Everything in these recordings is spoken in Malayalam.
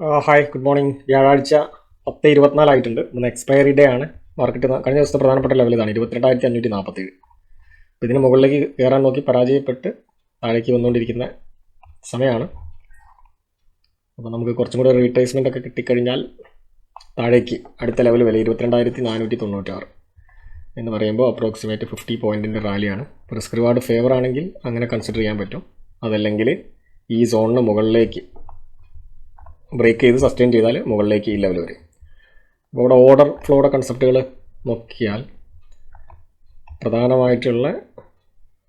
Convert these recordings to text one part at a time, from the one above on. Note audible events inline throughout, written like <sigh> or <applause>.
Hi good morning. വ്യാഴാഴ്ച പത്ത് ഇരുപത്തിനാലായിട്ടുണ്ട് ഇന്ന് എക്സ്പയറി ഡേ ആണ്. മാർക്കറ്റ് കഴിഞ്ഞ ദിവസത്തെ പ്രധാനപ്പെട്ട ലെവൽ ഇതാണ് ഇരുപത്തിരണ്ടായിരത്തി അഞ്ഞൂറ്റി നാൽപ്പത്തേഴ് അപ്പോൾ ഇതിന് മുകളിലേക്ക് കയറാൻ നോക്കി പരാജയപ്പെട്ട് താഴേക്ക് വന്നുകൊണ്ടിരിക്കുന്ന സമയമാണ് അപ്പോൾ നമുക്ക് കുറച്ചും കൂടെ റീട്രേസ്മെന്റ് ഒക്കെ കിട്ടിക്കഴിഞ്ഞാൽ താഴേക്ക് അടുത്ത ലെവൽ വില ഇരുപത്തിരണ്ടായിരത്തി നാനൂറ്റി തൊണ്ണൂറ്റാറ് എന്ന് പറയുമ്പോൾ അപ്രോക്സിമേറ്റ് ഫിഫ്റ്റി പോയിന്റിന്റെ റാലിയാണ് റിസ്ക് റിവാർഡ് ഫേവർ ആണെങ്കിൽ അങ്ങനെ കൺസിഡർ ചെയ്യാൻ പറ്റും. അതല്ലെങ്കിൽ ഈ സോണിന് മുകളിലേക്ക് ബ്രേക്ക് ചെയ്ത് സസ്റ്റെയിൻ ചെയ്താൽ മുകളിലേക്ക് ഈ ലെവൽ വരും. അപ്പോൾ ഇവിടെ ഓർഡർ ഫ്ലോയുടെ കൺസെപ്റ്റുകൾ നോക്കിയാൽ പ്രധാനമായിട്ടുള്ള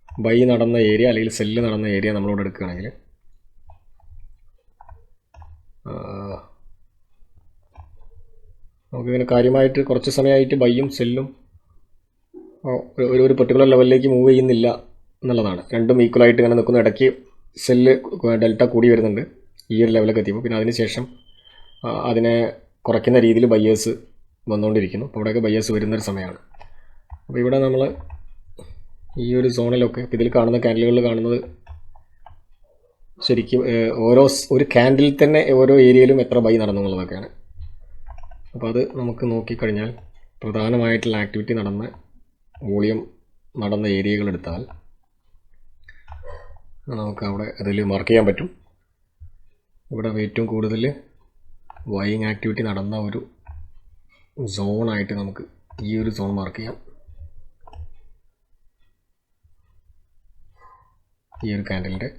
ബൈ നടന്ന ഏരിയ അല്ലെങ്കിൽ സെല്ല് നടന്ന ഏരിയ നമ്മളിവിടെ എടുക്കുകയാണെങ്കിൽ നമുക്കിങ്ങനെ കാര്യമായിട്ട് കുറച്ച് സമയമായിട്ട് ബൈയും സെല്ലും ഒരു ഒരു പെർട്ടിക്കുലർ ലെവലിലേക്ക് മൂവ് ചെയ്യുന്നില്ല എന്നുള്ളതാണ്. രണ്ടും ഈക്വലായിട്ട് ഇങ്ങനെ നിൽക്കുന്ന. ഇടയ്ക്ക് സെല്ല് ഡെൽറ്റ കൂടി വരുന്നുണ്ട്. ഈ ഒരു ലെവലൊക്കെ എത്തിയപ്പോൾ പിന്നെ അതിനുശേഷം അതിനെ കുറയ്ക്കുന്ന രീതിയിൽ ബയ്യേഴ്സ് വന്നുകൊണ്ടിരിക്കുന്നു. അപ്പോൾ ഇവിടെയൊക്കെ ബയ്യേഴ്സ് വരുന്നൊരു സമയമാണ്. അപ്പോൾ ഇവിടെ നമ്മൾ ഈ ഒരു സോണിലൊക്കെ ഇതിൽ കാണുന്ന ക്യാൻഡിലുകളിൽ കാണുന്നത് ശരിക്കും ഓരോ ഒരു ക്യാൻഡിൽ തന്നെ ഓരോ ഏരിയയിലും എത്ര ബൈ നടന്നു അപ്പോൾ അത് നമുക്ക് നോക്കിക്കഴിഞ്ഞാൽ പ്രധാനമായിട്ടുള്ള ആക്ടിവിറ്റി നടന്ന വോളിയം നടന്ന ഏരിയകളെടുത്താൽ നമുക്ക് അവിടെ അതിൽ മാർക്ക് ചെയ്യാൻ പറ്റും. ഇവിടെ ഏറ്റവും കൂടുതൽ വൈയിങ് ആക്ടിവിറ്റി നടന്ന ഒരു സോണായിട്ട് നമുക്ക് ഈ ഒരു സോൺ മാർക്ക് ചെയ്യാം. ഈ ഒരു കാൻഡലിന്റെ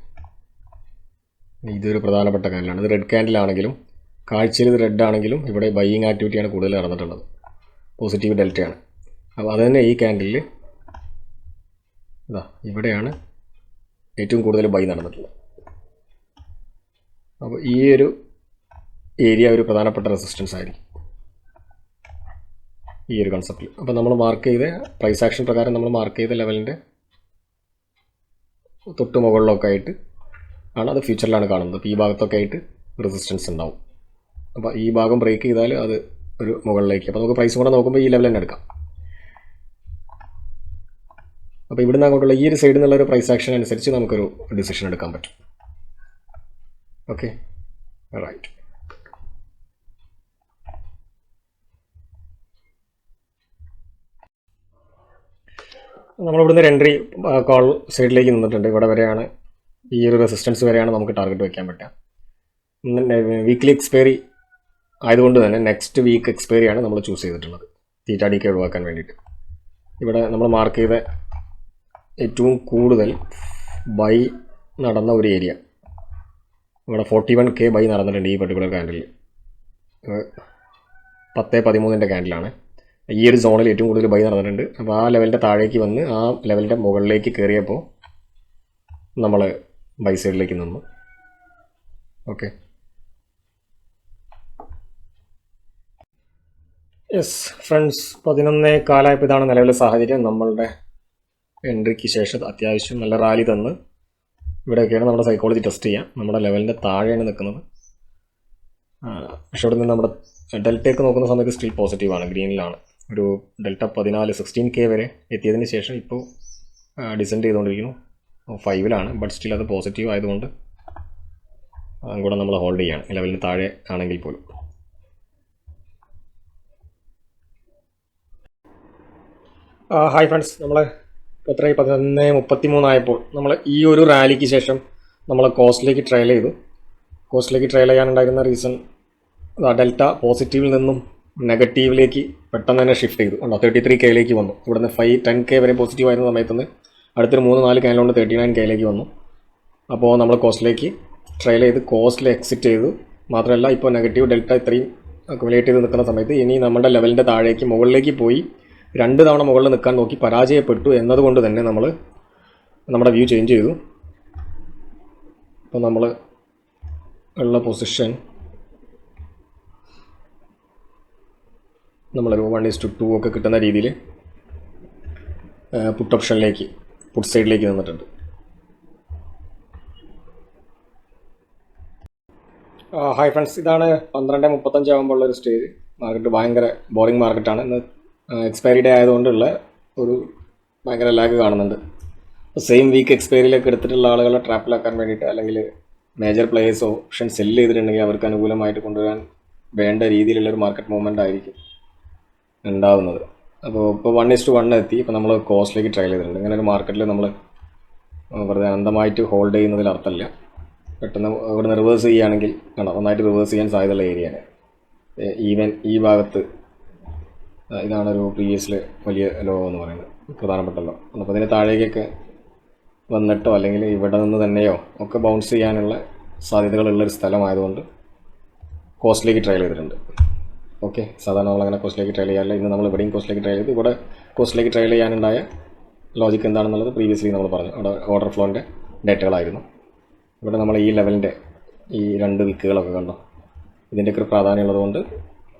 ഇതൊരു പ്രധാനപ്പെട്ട കാൻഡിലാണ് ഇത് റെഡ് കാൻഡിലാണെങ്കിലും കാഴ്ചയിൽ ഇത് റെഡ് ആണെങ്കിലും ഇവിടെ ബൈയിങ് ആക്ടിവിറ്റിയാണ് കൂടുതൽ നടന്നിട്ടുള്ളത്. പോസിറ്റീവ് ഡെൽറ്റയാണ് അപ്പോൾ അത് തന്നെ ഈ ക്യാൻഡിലിൽ ഇതാ ഇവിടെയാണ് ഏറ്റവും കൂടുതൽ ബൈ നടന്നിട്ടുള്ളത്. അപ്പോൾ ഈ ഒരു ഏരിയ ഒരു പ്രധാനപ്പെട്ട റെസിസ്റ്റൻസ് ആയിരിക്കും. ഈ ഒരു കൺസെപ്റ്റിൽ അപ്പോൾ നമ്മൾ മാർക്ക് ചെയ്ത് പ്രൈസ് ആക്ഷൻ പ്രകാരം നമ്മൾ മാർക്ക് ചെയ്ത ലെവലിന്റെ തൊട്ട് മുകളിലൊക്കെ ആയിട്ട് ആണ് അത് ഫ്യൂച്ചറിലാണ് കാണുന്നത്. അപ്പോൾ ഈ ഭാഗത്തൊക്കെ ആയിട്ട് റെസിസ്റ്റൻസ് ഉണ്ടാവും. അപ്പോൾ ഈ ഭാഗം ബ്രേക്ക് ചെയ്താൽ അത് ഒരു മുകളിലേക്ക്. അപ്പോൾ നമുക്ക് പ്രൈസ് കൂടെ നോക്കുമ്പോൾ ഈ ലെവൽ തന്നെ എടുക്കാം. അപ്പോൾ ഇവിടുന്ന് അങ്ങോട്ടുള്ള ഈ ഒരു സൈഡിൽ നിന്നുള്ള ഒരു പ്രൈസ് ആക്ഷൻ അനുസരിച്ച് നമുക്കൊരു ഡിസിഷൻ എടുക്കാൻ പറ്റും. ഓക്കെ റൈറ്റ് നമ്മളിവിടുന്ന് ഒരു എൻട്രി കോൾ സൈഡിലേക്ക് നിന്നിട്ടുണ്ട്. ഇവിടെ വരെയാണ് ഈ ഒരു റെസിസ്റ്റൻസ് വരെയാണ് നമുക്ക് ടാർഗറ്റ് വയ്ക്കാൻ പറ്റുക. വീക്ക്ലി എക്സ്പയറി ആയതുകൊണ്ട് തന്നെ നെക്സ്റ്റ് വീക്ക് എക്സ്പയറി ആണ് നമ്മൾ ചൂസ് ചെയ്തിട്ടുള്ളത്. തീറ്റ ഡിക്ക് ഒഴിവാക്കാൻ വേണ്ടിയിട്ട്. ഇവിടെ നമ്മൾ മാർക്ക് ചെയ്ത ഏറ്റവും കൂടുതൽ ബൈ നടന്ന ഒരു ഏരിയ ഇവിടെ ഫോർട്ടി വൺ കെ ബൈ നടന്നിട്ടുണ്ട് ഈ പെർട്ടിക്കുലർ കാൻഡിൽ പത്ത് പതിമൂന്നിന്റെ കാൻഡിലാണ് ഈ ഒരു സോണിൽ ഏറ്റവും കൂടുതൽ ബൈ നടന്നിട്ടുണ്ട്. അപ്പോൾ ആ ലെവലിന്റെ താഴേക്ക് വന്ന് ആ ലെവലിന്റെ മുകളിലേക്ക് കയറിയപ്പോൾ നമ്മൾ ബൈ സൈഡിലേക്ക് നിന്നു. ഓക്കെ യെസ് ഫ്രണ്ട്സ് പതിനൊന്നേ കാലായപ്പോൾ ഇതാണ് നിലവിലെ സാഹചര്യം. നമ്മളുടെ എൻട്രിക്ക് ശേഷം അത്യാവശ്യം നല്ല റാലി തന്ന്. ഇവിടെയൊക്കെയാണ് നമ്മുടെ സൈക്കോളജി ടെസ്റ്റ് ചെയ്യാം. നമ്മുടെ ലെവലിന്റെ താഴെയാണ് നിൽക്കുന്നത്. പക്ഷേ ഇവിടെ നിന്ന് നമ്മുടെ ഡെൽറ്റയൊക്കെ നോക്കുന്ന സമയത്ത് സ്റ്റിൽ പോസിറ്റീവാണ് ഗ്രീനിലാണ് ഒരു ഡെൽറ്റ പതിനാല് സിക്സ്റ്റീൻ കെ വരെ എത്തിയതിന് ശേഷം ഇപ്പോൾ ഡിസെൻഡ് ചെയ്തുകൊണ്ടിരിക്കുന്നു. ഫൈവിലാണ് ബട്ട് സ്റ്റിൽ അത് പോസിറ്റീവ് ആയതുകൊണ്ട് കൂടെ നമ്മൾ ഹോൾഡ് ചെയ്യാണ്. ലെവലിന് താഴെ ആണെങ്കിൽ പോലും. ഹായ് ഫ്രണ്ട്സ് നമ്മൾ എത്രയായി പതിനൊന്ന് മുപ്പത്തി മൂന്നായപ്പോൾ നമ്മൾ ഈ ഒരു റാലിക്ക് ശേഷം നമ്മൾ കോസ്റ്റിലേക്ക് ട്രയൽ ചെയ്തു. കോസ്റ്റിലേക്ക് ട്രയൽ ചെയ്യാനുണ്ടായിരുന്ന റീസൺ ഡെൽറ്റ പോസിറ്റീവിൽ നിന്നും നെഗറ്റീവിലേക്ക് പെട്ടെന്ന് തന്നെ ഷിഫ്റ്റ് ചെയ്തു. ഉണ്ടോ തേർട്ടി ത്രീ കെയിലേക്ക് വന്നു. ഇവിടുന്ന് ഫൈവ് ടെൻ കെ വരെ പോസിറ്റീവ് ആയിരുന്ന സമയത്ത് നിന്ന് അടുത്തൊരു മൂന്ന് നാല് കെയിലുകൊണ്ട് തേർട്ടി നയൻ കെയിലേക്ക് വന്നു. അപ്പോൾ നമ്മൾ കോസ്റ്റിലേക്ക് ട്രയൽ ചെയ്ത് കോസ്റ്റിൽ എക്സിറ്റ് ചെയ്തു. മാത്രമല്ല ഇപ്പോൾ നെഗറ്റീവ് ഡെൽറ്റ ഇത്രയും അക്യുമുലേറ്റ് ചെയ്ത് നിൽക്കുന്ന സമയത്ത് ഇനി നമ്മുടെ ലെവലിന്റെ താഴേക്ക് മുകളിലേക്ക് പോയി രണ്ട് തവണ മുകളിൽ നിൽക്കാൻ നോക്കി പരാജയപ്പെട്ടു എന്നതുകൊണ്ട് തന്നെ നമ്മൾ നമ്മുടെ വ്യൂ ചേഞ്ച് ചെയ്തു. അപ്പോൾ നമ്മൾ ഉള്ള പൊസിഷൻ നമ്മളൊരു വൺ ഇസ് ടു ടു ഒക്കെ കിട്ടുന്ന രീതിയിൽ പുട്ട് ഓപ്ഷനിലേക്ക് പുട്ട് സൈഡിലേക്ക് നിന്നിട്ടുണ്ട്. ഹായ് ഫ്രണ്ട്സ് ഇതാണ് പന്ത്രണ്ട് മുപ്പത്തഞ്ചാകുമ്പോൾ ഉള്ള ഒരു സ്റ്റേജ് മാർക്കറ്റ് ഭയങ്കര ബോറിംഗ് മാർക്കറ്റാണ് ഇന്ന് എക്സ്പയറി ഡേ ആയതുകൊണ്ടുള്ള ഒരു ഭയങ്കര ലാഗ് കാണുന്നുണ്ട്. അപ്പോൾ സെയിം വീക്ക് എക്സ്പയറിയിലേക്ക് എടുത്തിട്ടുള്ള ആളുകളെ ട്രാപ്പിലാക്കാൻ വേണ്ടിയിട്ട് അല്ലെങ്കിൽ മേജർ പ്ലേയേഴ്സ് ഓപ്ഷൻ സെല്ല് ചെയ്തിട്ടുണ്ടെങ്കിൽ അവർക്ക് അനുകൂലമായിട്ട് കൊണ്ടുവരാൻ വേണ്ട രീതിയിലുള്ള ഒരു മാർക്കറ്റ് മൂവ്മെന്റ് ആയിരിക്കും ഉണ്ടാവുന്നത്. അപ്പോൾ ഇപ്പോൾ വൺ ഇസ് ടു വൺ എത്തി. ഇപ്പോൾ നമ്മൾ കോസ്റ്റിലേക്ക് ട്രയൽ ചെയ്തിട്ടുണ്ട്. ഇങ്ങനെ ഒരു മാർക്കറ്റിൽ നമ്മൾ വെറുതെ അനന്തമായിട്ട് ഹോൾഡ് ചെയ്യുന്നതിൽ അർത്ഥമില്ല. പെട്ടെന്ന് ഇവിടുന്ന് റിവേഴ്സ് ചെയ്യുകയാണെങ്കിൽ കണ്ടോ? നന്നായിട്ട് റിവേഴ്സ് ചെയ്യാൻ സാധ്യതയുള്ള ഏരിയയാണ് ഈവൻ ഈ ഭാഗത്ത് ഇതാണ് ഒരു പ്രീവിയസിൽ വലിയ ലോ എന്ന് പറയുന്നത്. പ്രധാനപ്പെട്ട ലോ അപ്പോൾ അതിന് താഴേക്കൊക്കെ വന്നിട്ടോ അല്ലെങ്കിൽ ഇവിടെ നിന്ന് തന്നെയോ ഒക്കെ ബൗൺസ് ചെയ്യാനുള്ള സാധ്യതകളുള്ളൊരു സ്ഥലമായതുകൊണ്ട് കോസ്റ്റിലേക്ക് ട്രയൽ ചെയ്തിട്ടുണ്ട്. ഓക്കെ സാധാരണ നമ്മൾ അങ്ങനെ കോസ്റ്റിലേക്ക് ട്രയൽ ചെയ്യാറില്ല. ഇന്ന് നമ്മൾ ഇവിടെയും കോസ്റ്റിലേക്ക് ട്രയൽ ചെയ്തു. ഇവിടെ കോസ്റ്റിലേക്ക് ട്രയൽ ചെയ്യാനുണ്ടായ ലോജിക്ക് എന്താണെന്നുള്ളത് പ്രീവിയസ്ലി നമ്മൾ പറഞ്ഞു. അവിടെ ഓർഡർ ഫ്ലോന്റെ ഡേറ്റകളായിരുന്നു. ഇവിടെ നമ്മൾ ഈ ലെവലിന്റെ ഈ രണ്ട് വിക്കുകളൊക്കെ കണ്ടോ. ഇതിന്റെയൊക്കെ ഒരു പ്രാധാന്യമുള്ളതുകൊണ്ട്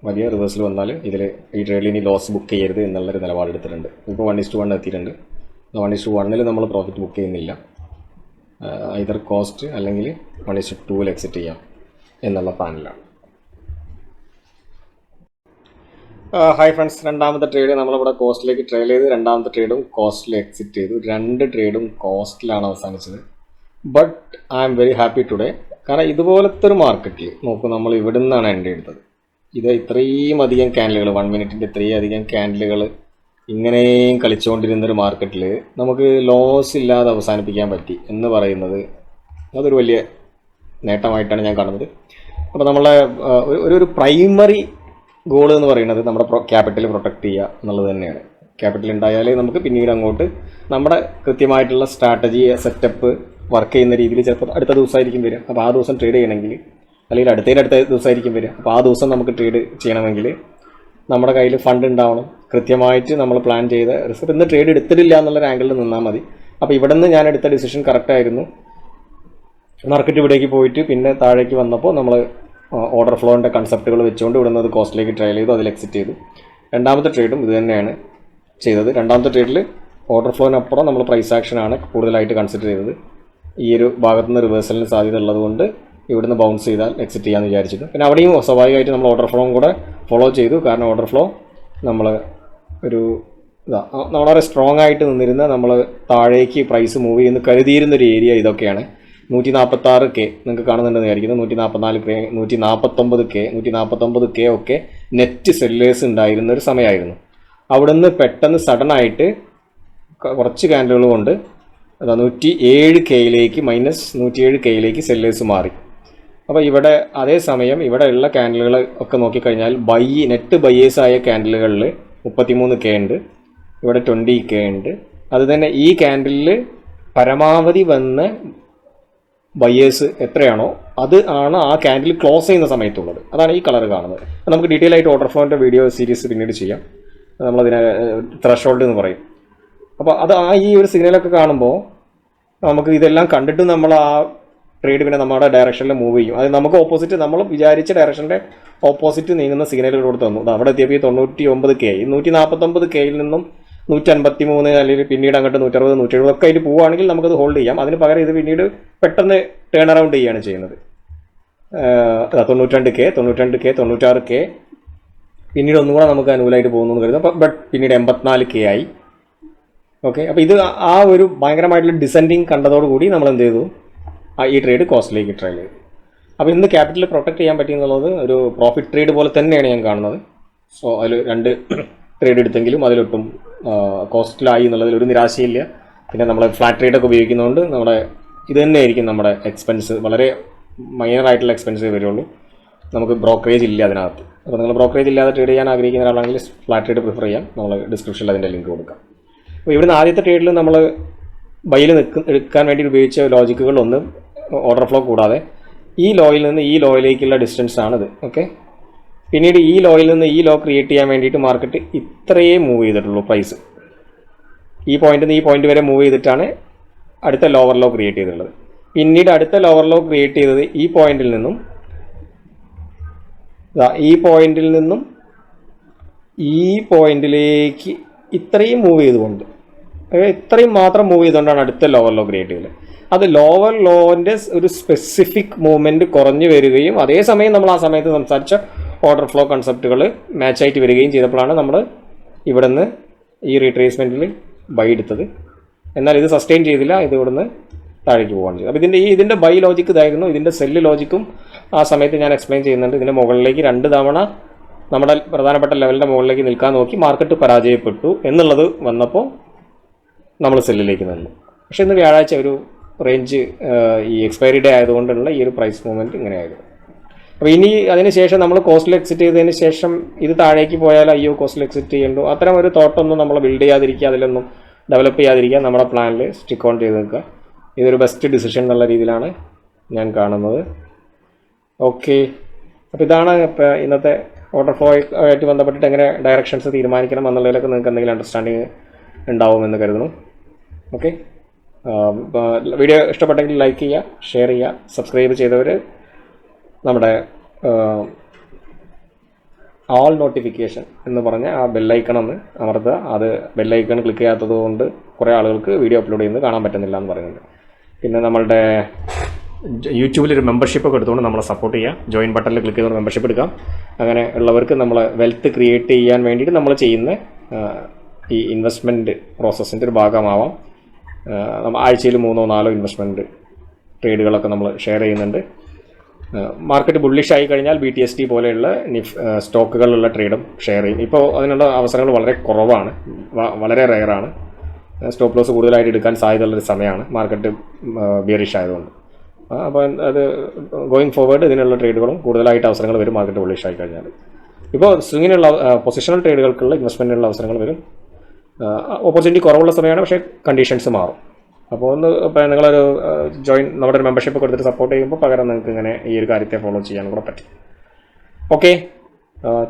വലിയ റിവേഴ്സൽ വന്നാൽ ഇതിൽ ഈ ട്രേഡിൽ ഇനി ലോസ് ബുക്ക് ചെയ്യരുത് എന്നുള്ളൊരു നിലപാടെടുത്തിട്ടുണ്ട്. ഇപ്പോൾ വൺ ഇസ് ടു വൺ എത്തിയിട്ടുണ്ട്. വൺ ഇസ് ടു വണ്ണിൽ നമ്മൾ പ്രോഫിറ്റ് ബുക്ക് ചെയ്യുന്നില്ല. ഐദർ കോസ്റ്റ് അല്ലെങ്കിൽ വൺ ഇസ് ടു ടൂവിൽ എക്സിറ്റ് ചെയ്യാം എന്നുള്ള പ്ലാനിലാണ് ഹായ് ഫ്രണ്ട്സ് രണ്ടാമത്തെ ട്രേഡ് നമ്മളിവിടെ കോസ്റ്റിലേക്ക് ട്രേൽ ചെയ്ത് രണ്ടാമത്തെ ട്രേഡും കോസ്റ്റിൽ എക്സിറ്റ് ചെയ്തു. രണ്ട് ട്രേഡും കോസ്റ്റിലാണ് അവസാനിച്ചത്. But I am very happy today കാരണം ഇതുപോലത്തെ ഒരു മാർക്കറ്റിൽ നോക്കൂ നമ്മൾ ഇവിടെ നിന്നാണ് എന്റെ എടുത്തത്. ഇത് ഇത്രയും അധികം ക്യാൻഡലുകൾ വൺ മിനിറ്റിന്റെ ഇത്രയും അധികം ക്യാൻഡലുകൾ ഇങ്ങനെയും കളിച്ചുകൊണ്ടിരുന്ന ഒരു മാർക്കറ്റിൽ നമുക്ക് ലോസ് ഇല്ലാതെ അവസാനിപ്പിക്കാൻ പറ്റി എന്ന് പറയുന്നത് അതൊരു വലിയ നേട്ടമായിട്ടാണ് ഞാൻ കാണുന്നത്. അപ്പോൾ നമ്മളെ ഒരു- ഒരു പ്രൈമറി ഗോൾ എന്ന് പറയുന്നത് നമ്മുടെ ക്യാപിറ്റൽ പ്രൊട്ടക്റ്റ് ചെയ്യുക എന്നുള്ളത് തന്നെയാണ്. ക്യാപിറ്റൽ ഉണ്ടായാലേ നമുക്ക് പിന്നീട് അങ്ങോട്ട് നമ്മുടെ കൃത്യമായിട്ടുള്ള സ്ട്രാറ്റജി സെറ്റപ്പ് വർക്ക് ചെയ്യുന്ന രീതിയിൽ ചിലപ്പോൾ അടുത്ത ദിവസമായിരിക്കും വരിക. അപ്പോൾ ആ ദിവസം ട്രേഡ് ചെയ്യണമെങ്കിൽ അല്ലെങ്കിൽ അടുത്തതിന്റെ അടുത്ത ദിവസമായിരിക്കും വരിക. അപ്പോൾ ആ ദിവസം നമുക്ക് ട്രേഡ് ചെയ്യണമെങ്കിൽ നമ്മുടെ കയ്യിൽ ഫണ്ട് ഉണ്ടാവണം. കൃത്യമായിട്ട് നമ്മൾ പ്ലാൻ ചെയ്ത റിസ്ക് ഇന്ന് ട്രേഡ് എടുത്തിട്ടില്ല എന്നുള്ള ആംഗിളിൽ നിന്നാൽ മതി. അപ്പോൾ ഇവിടെ നിന്ന് ഞാൻ എടുത്ത ഡിസിഷൻ കറക്റ്റായിരുന്നു മാർക്കറ്റ് ഇവിടേക്ക് പോയിട്ട് പിന്നെ താഴേക്ക് വന്നപ്പോൾ നമ്മൾ ഓർഡർ ഫ്ലോന്റെ കൺസെപ്റ്റുകൾ വെച്ചുകൊണ്ട് ഇവിടെ നിന്ന് കോസ്റ്റിലേക്ക് ട്രയൽ ചെയ്തു അതിൽ എക്സിറ്റ് ചെയ്തു. രണ്ടാമത്തെ ട്രേഡും ഇത് തന്നെയാണ് ചെയ്തത്. രണ്ടാമത്തെ ട്രേഡിൽ ഓർഡർ ഫ്ലോനപ്പുറം നമ്മൾ പ്രൈസ് ആക്ഷനാണ് കൂടുതലായിട്ട് കൺസിഡർ ചെയ്തത്. ഈ ഒരു ഭാഗത്തുനിന്ന് റിവേഴ്സലിന് സാധ്യത ഉള്ളതുകൊണ്ട് ഇവിടുന്ന് ബൗൺസ് ചെയ്താൽ എക്സിറ്റ് ചെയ്യാമെന്ന് വിചാരിച്ചിട്ട്. പിന്നെ അവിടെയും സ്വാഭാവികമായിട്ട് നമ്മൾ ഓർഡർ ഫ്ലോയും കൂടെ ഫോളോ ചെയ്തു. കാരണം ഓർഡർ ഫ്ലോ നമ്മൾ ഒരു ഇതാ വളരെ സ്ട്രോങ് ആയിട്ട് നിന്നിരുന്ന നമ്മൾ താഴേക്ക് പ്രൈസ് മൂവ് ചെയ്യുന്ന കരുതിയിരുന്ന ഒരു ഏരിയ ഇതൊക്കെയാണ്. നൂറ്റി നാൽപ്പത്താറ് കെ നിങ്ങൾക്ക് കാണുന്നുണ്ടെന്ന് വിചാരിക്കുന്നു. നൂറ്റി നാൽപ്പത്തിനാല് കെ നൂറ്റി നാൽപ്പത്തൊമ്പത് കെ നൂറ്റി നാൽപ്പത്തൊമ്പത് കെ ഒക്കെ നെറ്റ് സെല്ലേഴ്സ് ഉണ്ടായിരുന്ന ഒരു സമയമായിരുന്നു. അവിടുന്ന് പെട്ടെന്ന് സഡൻ ആയിട്ട് കുറച്ച് ക്യാൻഡലുകൾ കൊണ്ട് നൂറ്റി ഏഴ് കെയിലേക്ക് മൈനസ് നൂറ്റിയേഴ് കെയിലേക്ക് സെല്ലേഴ്സ് മാറി. അപ്പോൾ ഇവിടെ അതേസമയം ഇവിടെ ഉള്ള ക്യാൻഡലുകൾ ഒക്കെ നോക്കിക്കഴിഞ്ഞാൽ ബൈ നെറ്റ് ബയേഴ്സായ ക്യാൻഡലുകളിൽ മുപ്പത്തിമൂന്ന് കെ ഉണ്ട്. ഇവിടെ ട്വന്റി കെ ഉണ്ട്. അതുതന്നെ ഈ ക്യാൻഡലിൽ പരമാവധി വന്ന ബയേഴ്സ് എത്രയാണോ അത് ആണ് ആ ക്യാൻഡിൽ ക്ലോസ് ചെയ്യുന്ന സമയത്തുള്ളത്. അതാണ് ഈ കളർ കാണുന്നത്. നമുക്ക് ഡീറ്റെയിൽ ആയിട്ട് ഓർഡർ ഫ്ലോന്റെ വീഡിയോ സീരീസ് പിന്നീട് ചെയ്യാം. നമ്മളതിനെ ത്രഷോൾഡ് എന്ന് പറയും. അപ്പോൾ അത് ആ ഈ ഒരു സിഗ്നലൊക്കെ കാണുമ്പോൾ നമുക്ക് ഇതെല്ലാം കണ്ടിട്ട് നമ്മൾ ആ ട്രേഡ് പിന്നെ നമ്മുടെ ഡയറക്ഷനിൽ മൂവ് ചെയ്യും. അത് നമുക്ക് ഓപ്പോസിറ്റ് നമ്മൾ വിചാരിച്ച ഡയറക്ഷന്റെ ഓപ്പോസിറ്റ് നീങ്ങുന്ന സിഗ്നലുകൾ കൊടുത്ത് തന്നു. അവിടെ എത്തിയപ്പോൾ ഈ തൊണ്ണൂറ്റി ഒമ്പത് കെ നൂറ്റി നാൽപ്പത്തൊമ്പത് കെയിൽ നിന്നും നൂറ്റി അൻപത്തി മൂന്ന് അല്ലെങ്കിൽ പിന്നീട് അങ്ങോട്ട് നൂറ്ററുപത് നൂറ്റി എഴുപത് ഒക്കെ അതിൽ പോവുകയാണെങ്കിൽ നമുക്കത് ഹോൾഡ് ചെയ്യാം. അതിന് പകരം ഇത് പിന്നീട് പെട്ടെന്ന് ടേൺ അറൗണ്ട് ചെയ്യുകയാണ് ചെയ്യുന്നത്. തൊണ്ണൂറ്റി തൊണ്ണൂറ്റിരണ്ട് കെ തൊണ്ണൂറ്റിരണ്ട് കെ തൊണ്ണൂറ്റാറ് കെ പിന്നീട് ഒന്നും കൂടെ നമുക്ക് അനുകൂലമായിട്ട് പോകുന്നു എന്ന് കരുതുന്നു. ബട്ട് പിന്നീട് എൺപത്തിനാല് കെ ആയി. ഓക്കെ അപ്പോൾ ഇത് ആ- ഒരു ഭയങ്കരമായിട്ടുള്ള ഡിസെൻഡിങ് കണ്ടതോടുകൂടി നമ്മൾ എന്ത് ചെയ്തു? ഈ ട്രേഡ് കോസ്റ്റിലേക്ക് ട്രയൽ ചെയ്തു. അപ്പോൾ ഇന്ന് ക്യാപിറ്റൽ പ്രൊട്ടക്ട് ചെയ്യാൻ പറ്റി എന്നുള്ളത് ഒരു പ്രോഫിറ്റ് ട്രേഡ് പോലെ തന്നെയാണ് ഞാൻ കാണുന്നത്. സോ അതിൽ രണ്ട് <clears throat> ട്രേഡ് എടുത്തെങ്കിലും അതിലൊട്ടും കോസ്റ്റിലായി എന്നുള്ളതിൽ ഒരു നിരാശയില്ല. പിന്നെ നമ്മൾ ഫ്ലാറ്റ് ട്രേഡൊക്കെ ഉപയോഗിക്കുന്നതുകൊണ്ട് നമ്മുടെ ഇത് തന്നെയായിരിക്കും നമ്മുടെ എക്സ്പെൻസ് വളരെ മൈനർ ആയിട്ടുള്ള എക്സ്പെൻസ് വരുള്ളൂ നമുക്ക് ബ്രോക്കറേജ് ഇല്ല അതിനകത്ത്. അപ്പോൾ നിങ്ങൾ ബ്രോക്കറേജ് ഇല്ലാതെ ട്രേഡ് ചെയ്യാൻ ആഗ്രഹിക്കുന്ന ഒരാളാണെങ്കിൽ ഫ്ലാറ്റ് ട്രേഡ് പ്രിഫർ ചെയ്യാം. നമ്മൾ ഡിസ്ക്രിപ്ഷനിൽ അതിന്റെ ലിങ്ക് കൊടുക്കാം. അപ്പോൾ ഇവിടുന്ന് ആദ്യത്തെ ട്രേഡിൽ നമ്മൾ ബൈയിൽ നിൽക്ക് എടുക്കാൻ വേണ്ടി ഉപയോഗിച്ച ലോജിക്കുകൾ ഒന്ന് ഓർഡർ ഫ്ലോ കൂടാതെ ഈ ലോയിൽ നിന്ന് ഈ ലോയിലേക്കുള്ള ഡിസ്റ്റൻസ് ആണിത് ഓക്കെ പിന്നീട് ഈ ലോയിൽ നിന്ന് ഈ ലോ ക്രിയേറ്റ് ചെയ്യാൻ വേണ്ടിയിട്ട് മാർക്കറ്റ് ഇത്രയേ മൂവ് ചെയ്തിട്ടുള്ളൂ പ്രൈസ് ഈ പോയിന്റിൽ നിന്ന് ഈ പോയിന്റ് വരെ മൂവ് ചെയ്തിട്ടാണ് അടുത്ത ലോവർ ലോ ക്രിയേറ്റ് ചെയ്തിട്ടുള്ളത്. പിന്നീട് അടുത്ത ലോവർ ലോ ക്രിയേറ്റ് ചെയ്തത് ഈ പോയിന്റിൽ നിന്നും ഈ പോയിന്റിൽ നിന്നും ഈ പോയിന്റിലേക്ക് ഇത്രയും മൂവ് ചെയ്തുകൊണ്ട് ഇത്രയും മാത്രം മൂവ് ചെയ്തുകൊണ്ടാണ് അടുത്ത ലോവർ ലോ ക്രിയേറ്റ് ചെയ്തത് അത് ലോവർ ലോന്റെ ഒരു സ്പെസിഫിക് മൂവ്മെന്റ് കുറഞ്ഞു വരികയും അതേസമയം നമ്മൾ ആ സമയത്ത് സംസാരിച്ച ഓർഡർ ഫ്ലോ കൺസെപ്റ്റുകൾ മാച്ചായിട്ട് വരികയും ചെയ്തപ്പോഴാണ് നമ്മൾ ഇവിടുന്ന് ഈ റീട്രേസ്മെന്റിൽ ബൈ എടുത്തത്. എന്നാൽ ഇത് സസ്റ്റെയിൻ ചെയ്തില്ല ഇത് ഇവിടുന്ന് താഴേക്ക് പോകാൻ ചെയ്തു അപ്പോൾ ഇതിന്റെ ഈ ഇതിന്റെ ബൈ ലോജിക്ക് ഇതായിരുന്നു. ഇതിന്റെ സെല്ല് ലോജിക്കും ആ സമയത്ത് ഞാൻ എക്സ്പ്ലെയിൻ ചെയ്യുന്നുണ്ട്. ഇതിന്റെ മുകളിലേക്ക് രണ്ട് തവണ നമ്മുടെ പ്രധാനപ്പെട്ട ലെവലിന്റെ മുകളിലേക്ക് നിൽക്കാൻ നോക്കി മാർക്കറ്റ് പരാജയപ്പെട്ടു എന്നുള്ളത് വന്നപ്പോൾ നമ്മൾ സെല്ലിലേക്ക് നിന്നു പക്ഷേ ഇന്ന് വ്യാഴാഴ്ച ഒരു റേഞ്ച് ഈ എക്സ്പയറി ഡേ ആയതുകൊണ്ടുള്ള ഈ ഒരു പ്രൈസ് മൂവ്മെന്റ് ഇങ്ങനെയായിരുന്നു. അപ്പോൾ ഇനി അതിന് ശേഷം നമ്മൾ കോസ്റ്റിൽ എക്സിറ്റ് ചെയ്തതിന് ശേഷം ഇത് താഴേക്ക് പോയാൽ അയ്യോ കോസ്റ്റിൽ എക്സിറ്റ് ചെയ്യണ്ടോ? അത്തരം ഒരു തോട്ടൊന്നും നമ്മൾ ബിൽഡ് ചെയ്യാതിരിക്കുക അതിലൊന്നും ഡെവലപ്പ് ചെയ്യാതിരിക്കുക നമ്മുടെ പ്ലാനിൽ സ്റ്റിക്ക് ഓൺ ചെയ്ത് നിൽക്കുക. ഇതൊരു ബെസ്റ്റ് ഡിസിഷൻ എന്നുള്ള രീതിയിലാണ് ഞാൻ കാണുന്നത്. ഓക്കെ അപ്പോൾ ഇതാണ് ഇപ്പോൾ ഇന്നത്തെ വാട്ടർ ഫ്ലോ ആയിട്ട് ബന്ധപ്പെട്ടിട്ട് എങ്ങനെ ഡയറക്ഷൻസ് തീരുമാനിക്കണം എന്നുള്ളതിലൊക്കെ നിങ്ങൾക്ക് എന്തെങ്കിലും അണ്ടർസ്റ്റാൻഡിങ് ഉണ്ടാവുമെന്ന് കരുതുന്നു. ഓക്കെ വീഡിയോ ഇഷ്ടപ്പെട്ടെങ്കിൽ ലൈക്ക് ചെയ്യുക ഷെയർ ചെയ്യുക സബ്സ്ക്രൈബ് ചെയ്തവർ നമ്മുടെ ആൾ നോട്ടിഫിക്കേഷൻ എന്ന് പറഞ്ഞ ആ ബെല്ലൈക്കൺ ഒന്ന് അമർത്തുക. അത് ബെല്ലൈക്കൺ ക്ലിക്ക് ചെയ്യാത്തത് കൊണ്ട് കുറേ ആളുകൾക്ക് വീഡിയോ അപ്ലോഡ് ചെയ്യുന്നത് കാണാൻ പറ്റുന്നില്ല എന്ന് പറയുന്നുണ്ട്. പിന്നെ നമ്മളുടെ യൂട്യൂബിൽ ഒരു മെമ്പർഷിപ്പ് ഒക്കെ എടുത്തുകൊണ്ട് നമ്മളെ സപ്പോർട്ട് ചെയ്യുക. ജോയിൻ ബട്ടണിൽ ക്ലിക്ക് ചെയ്തുകൊണ്ട് മെമ്പർഷിപ്പ് എടുക്കാം. അങ്ങനെ ഉള്ളവർക്ക് നമ്മളെ വെൽത്ത് ക്രിയേറ്റ് ചെയ്യാൻ വേണ്ടിയിട്ട് നമ്മൾ ചെയ്യുന്ന ഈ ഇൻവെസ്റ്റ്മെന്റ് പ്രോസസ്സിന്റെ ഒരു ഭാഗമാവാം. ആഴ്ചയിൽ മൂന്നോ നാലോ ഇൻവെസ്റ്റ്മെന്റ് ട്രേഡുകളൊക്കെ നമ്മൾ ഷെയർ ചെയ്യുന്നുണ്ട്. മാർക്കറ്റ് ബുള്ളിഷ് ആയി കഴിഞ്ഞാൽ ബി ടി എസ് ടി പോലെയുള്ള നിഫ് സ്റ്റോക്കുകളിലുള്ള ട്രേഡും ഷെയർ ചെയ്യും. ഇപ്പോൾ അതിനുള്ള അവസരങ്ങൾ വളരെ കുറവാണ്. വളരെ റെയറാണ് സ്റ്റോപ്പ് ലോസ് കൂടുതലായിട്ട് എടുക്കാൻ സാധ്യതയുള്ളൊരു സമയമാണ്. മാർക്കറ്റ് ബിയറിഷ് ആയതുകൊണ്ട്. അപ്പോൾ അത് ഗോയിങ് ഫോർവേഡ് ഇതിനുള്ള ട്രേഡുകളും കൂടുതലായിട്ട് അവസരങ്ങൾ വരും മാർക്കറ്റ് ബുള്ളിഷ് ആയി കഴിഞ്ഞാൽ. ഇപ്പോൾ സ്വിങ്ങിനുള്ള പൊസിഷണൽ ട്രേഡുകൾക്കുള്ള ഇൻവെസ്റ്റ്മെന്റിനുള്ള അവസരങ്ങൾ വരും. ഓപ്പർച്യൂണിറ്റി കുറവുള്ള സമയമാണ് പക്ഷേ കണ്ടീഷൻസ് മാറും. അപ്പോൾ ഒന്ന് ഇപ്പോൾ നിങ്ങളൊരു ജോയിൻ നമ്മുടെ ഒരു മെമ്പർഷിപ്പ് കൊടുത്തിട്ട് സപ്പോർട്ട് ചെയ്യുമ്പോൾ പകരം നിങ്ങൾക്ക് ഇങ്ങനെ ഈ ഒരു കാര്യത്തെ ഫോളോ ചെയ്യാൻ കൂടെ പറ്റും. Okay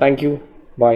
thank you by